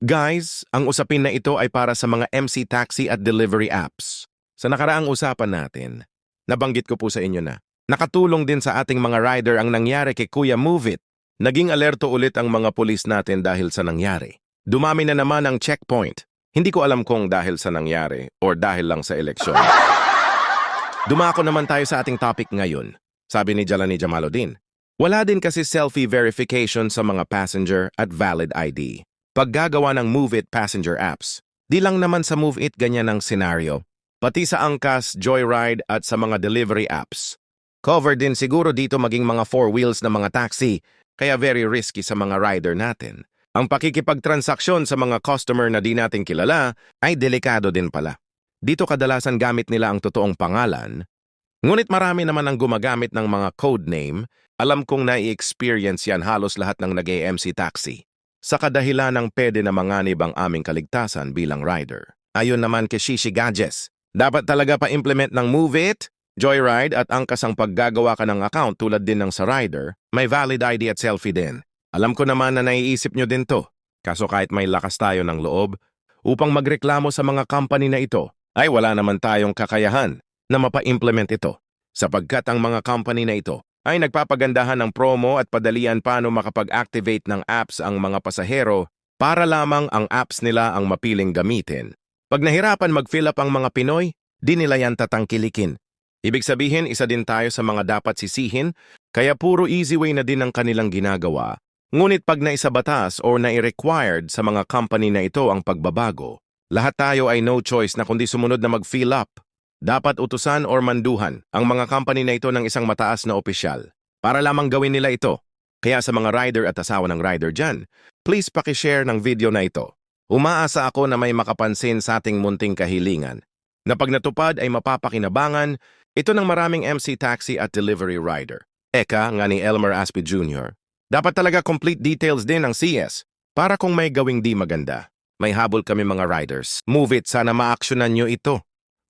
Guys, ang usapin na ito ay para sa mga MC taxi at delivery apps. Sa nakaraang usapan natin, nabanggit ko po sa inyo na, nakatulong din sa ating mga rider ang nangyari kay Kuya Move It. Naging alerto ulit ang mga pulis natin dahil sa nangyari. Dumami na naman ang checkpoint. Hindi ko alam kung dahil sa nangyari or dahil lang sa eleksyon. Dumako naman tayo sa ating topic ngayon. Sabi ni Jalani Jamaluddin, wala din kasi selfie verification sa mga passenger at valid ID. Paggagawa ng Move It passenger apps, di lang naman sa Move It ganyan ang senaryo, pati sa Angkas, Joyride at sa mga delivery apps. Cover din siguro dito maging mga four wheels na mga taxi, kaya very risky sa mga rider natin. Ang pakikipagtransaksyon sa mga customer na di natin kilala ay delikado din pala. Dito kadalasan gamit nila ang totoong pangalan, ngunit marami naman ang gumagamit ng mga code name, alam kong nai-experience yan halos lahat ng nag-AMC taxi. Sa kadahilan ng pwede na manganib ang aming kaligtasan bilang rider. Ayon naman kay Shishi Gadgets, dapat talaga pa-implement ng Move It, Joyride at angkas ang paggagawa ka ng account tulad din ng sa rider, may valid ID at selfie din. Alam ko naman na naiisip nyo din to. Kaso kahit may lakas tayo ng loob, upang magreklamo sa mga company na ito, ay wala naman tayong kakayahan na mapa-implement ito. Sapagkat ang mga company na ito ay nagpapagandahan ng promo at padalian paano makapag-activate ng apps ang mga pasahero para lamang ang apps nila ang mapiling gamitin. Pag nahirapan mag-fill up ang mga Pinoy, di nila yan tatangkilikin. Ibig sabihin, isa din tayo sa mga dapat sisihin, kaya puro easy way na din ang kanilang ginagawa. Ngunit pag naisabatas or nai-required sa mga company na ito ang pagbabago, lahat tayo ay no choice na kundi sumunod na mag-fill up. Dapat utusan or manduhan ang mga company na ito ng isang mataas na opisyal para lamang gawin nila ito. Kaya sa mga rider at asawa ng rider dyan, please pakishare ng video na ito. Umaasa ako na may makapansin sa ating munting kahilingan na pag natupad ay mapapakinabangan ito ng maraming MC taxi at delivery rider. Eka nga ni Elmer Aspi Jr. Dapat talaga complete details din ang CS para kung may gawing di maganda. May habol kami mga riders. Move it, sana ma-actionan nyo ito.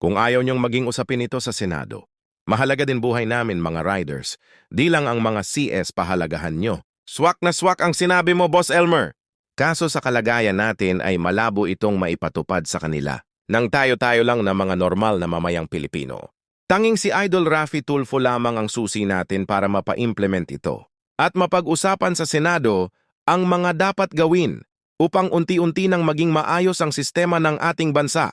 Kung ayaw niyong maging usapin ito sa Senado, mahalaga din buhay namin mga riders. Di lang ang mga CS pahalagahan nyo. Swak na swak ang sinabi mo, Boss Elmer. Kaso sa kalagayan natin ay malabo itong maipatupad sa kanila. Nang tayo-tayo lang na mga normal na mamayang Pilipino. Tanging si Idol Rafi Tulfo lamang ang susi natin para mapa-implement ito. At mapag-usapan sa Senado ang mga dapat gawin upang unti-unti nang maging maayos ang sistema ng ating bansa.